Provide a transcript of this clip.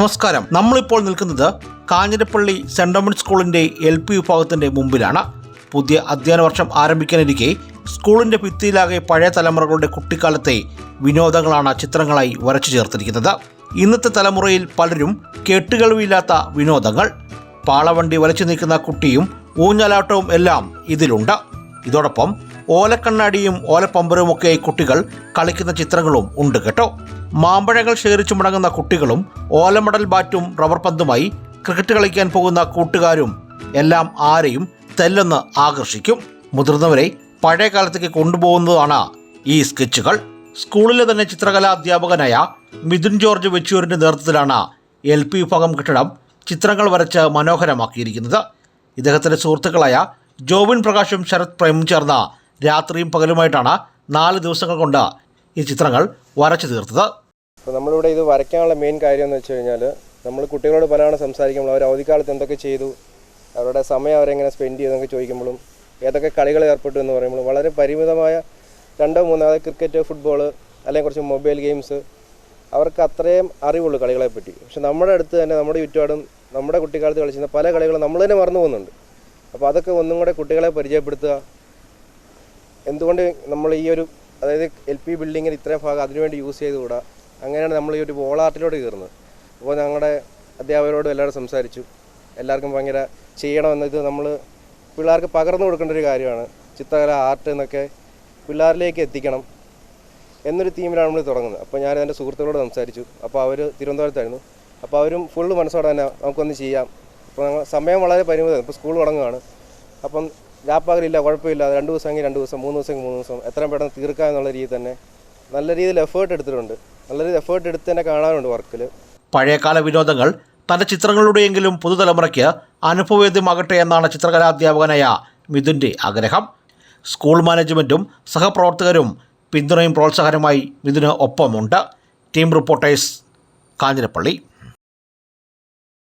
നമസ്കാരം. നമ്മളിപ്പോൾ നിൽക്കുന്നത് കാഞ്ഞിരപ്പള്ളി സെന്റ് ഡൊമിനിക് സ്കൂളിന്റെ എൽ പി വിഭാഗത്തിന്റെ മുമ്പിലാണ്. പുതിയ അധ്യയന വർഷം ആരംഭിക്കാനിരിക്കെ സ്കൂളിന്റെ ഭിത്തിയിലാകെ പഴയ തലമുറകളുടെ കുട്ടിക്കാലത്തെ വിനോദങ്ങളാണ് ചിത്രങ്ങളായി വരച്ചു ചേർത്തിരിക്കുന്നത്. ഇന്നത്തെ തലമുറയിൽ പലരും കേട്ടുകേൾവിയില്ലാത്ത വിനോദങ്ങൾ പാളവണ്ടി വലിച്ചു നീക്കുന്ന കുട്ടിയും ഊഞ്ഞാലാട്ടവും എല്ലാം ഇതിലുണ്ട്. ഇതോടൊപ്പം ഓലക്കണ്ണാടിയും ഓലപ്പമ്പരവുമൊക്കെ കുട്ടികൾ കളിക്കുന്ന ചിത്രങ്ങളും ഉണ്ട് കേട്ടോ. മാമ്പഴങ്ങൾ ശേഖരിച്ചു മടങ്ങുന്ന കുട്ടികളും ഓലമടൽ ബാറ്റും റബ്ബർ പന്തുമായി ക്രിക്കറ്റ് കളിക്കാൻ പോകുന്ന കൂട്ടുകാരും എല്ലാം ആരെയും തെല്ലെന്ന് ആകർഷിക്കും. മുതിർന്നവരെ പഴയ കാലത്തേക്ക് കൊണ്ടുപോകുന്നതാണ് ഈ സ്കെച്ചുകൾ. സ്കൂളിലെ തന്നെ ചിത്രകലാ അധ്യാപകനായ മിഥുൻ ജോർജ് വെച്ചൂരിന്റെ നേതൃത്വത്തിലാണ് എൽ പി വിഭാഗം കെട്ടിടം ചിത്രങ്ങൾ വരച്ച് മനോഹരമാക്കിയിരിക്കുന്നത്. ഇദ്ദേഹത്തിന്റെ സുഹൃത്തുക്കളായ ജോബിൻ പ്രകാശും ശരത് പ്രേമും ചേർന്ന രാത്രിയും പകലുമായിട്ടാണ് നാല് ദിവസങ്ങൾ കൊണ്ട് ഈ ചിത്രങ്ങൾ വരച്ചു തീർത്തത്. അപ്പോൾ നമ്മളിവിടെ ഇത് വരയ്ക്കാനുള്ള മെയിൻ കാര്യം എന്ന് വെച്ച് കഴിഞ്ഞാൽ നമ്മൾ കുട്ടികളോട് പലതാണ് സംസാരിക്കുമ്പോൾ അവർ അവധിക്കാലത്ത് എന്തൊക്കെ ചെയ്തു അവരുടെ സമയം അവരെങ്ങനെ സ്പെൻഡ് ചെയ്തെന്നൊക്കെ ചോദിക്കുമ്പോഴും ഏതൊക്കെ കളികൾ ഏർപ്പെട്ടു എന്ന് പറയുമ്പോൾ വളരെ പരിമിതമായ രണ്ടോ മൂന്നോ ക്രിക്കറ്റ് ഫുട്ബോൾ അല്ലെങ്കിൽ കുറച്ച് മൊബൈൽ ഗെയിംസ് അവർക്ക് അത്രയും അറിവുള്ളൂ കളികളെ പറ്റി പക്ഷെ നമ്മുടെ അടുത്ത് തന്നെ നമ്മുടെ ചുറ്റുപാടും നമ്മുടെ കുട്ടിക്കാലത്ത് കളിച്ചിരുന്ന പല കളികളും നമ്മൾ തന്നെ മറന്നു പോകുന്നുണ്ട്. അപ്പോൾ അതൊക്കെ ഒന്നും കൂടെ കുട്ടികളെ പരിചയപ്പെടുത്തുക എന്തുകൊണ്ട് നമ്മൾ ഈ ഒരു അതായത് എൽ പി ബിൽഡിങ്ങിന് ഇത്രയും ഭാഗം അതിനുവേണ്ടി യൂസ് ചെയ്തുകൂടാ? അങ്ങനെയാണ് നമ്മൾ ഈ ഒരു വോൾ ആർട്ടിലോട്ട് കയറുന്നത്. അപ്പോൾ ഞങ്ങളുടെ അധ്യാപകരോടും എല്ലാവരും സംസാരിച്ചു. എല്ലാവർക്കും ഭയങ്കര ചെയ്യണമെന്ന് ഇത് നമ്മൾ പിള്ളേർക്ക് പകർന്നു കൊടുക്കേണ്ട ഒരു കാര്യമാണ്. ചിത്രകല ആർട്ട് എന്നൊക്കെ പിള്ളേരിലേക്ക് എത്തിക്കണം എന്നൊരു തീമിലാണ് നമ്മൾ തുടങ്ങുന്നത്. അപ്പോൾ ഞാൻ എന്റെ സുഹൃത്തുക്കളോട് സംസാരിച്ചു. അപ്പോൾ അവർ തിരുവനന്തപുരത്തായിരുന്നു. അപ്പോൾ അവരും ഫുള്ള് മനസ്സോടെ തന്നെ നമുക്കൊന്ന് ചെയ്യാം. അപ്പോൾ ഞങ്ങൾ സമയം വളരെ പരിമിതമാണ്. ഇപ്പോൾ സ്കൂൾ തുടങ്ങുകയാണ്. അപ്പം രാപ്പകലില്ല കുഴപ്പമില്ല. രണ്ട് ദിവസമെങ്കിൽ രണ്ട് ദിവസം മൂന്ന് ദിവസമെങ്കിൽ മൂന്ന് ദിവസം. എത്രയും പെട്ടെന്ന് തീർക്കുക എന്നുള്ള രീതിയിൽ തന്നെ നല്ല രീതിയിൽ എഫേർട്ട് എടുത്തിട്ടുണ്ട്. നല്ല രീതിയിൽ എഫേർട്ട് എടുത്ത് തന്നെ കാണാനുണ്ട് വർക്കിൽ പഴയകാല വിനോദങ്ങൾ തന്റെ ചിത്രങ്ങളിലൂടെയെങ്കിലും പുതുതലമുറയ്ക്ക് അനുഭവവേദ്യമാകട്ടെ എന്നാണ് ചിത്രകലാധ്യാപകനായ മിഥുന്റെ ആഗ്രഹം. സ്കൂൾ മാനേജ്മെന്റും സഹപ്രവർത്തകരും പിന്തുണയും പ്രോത്സാഹനമായി മിഥുന് ഒപ്പമുണ്ട്. Team reporters Kanjirappally.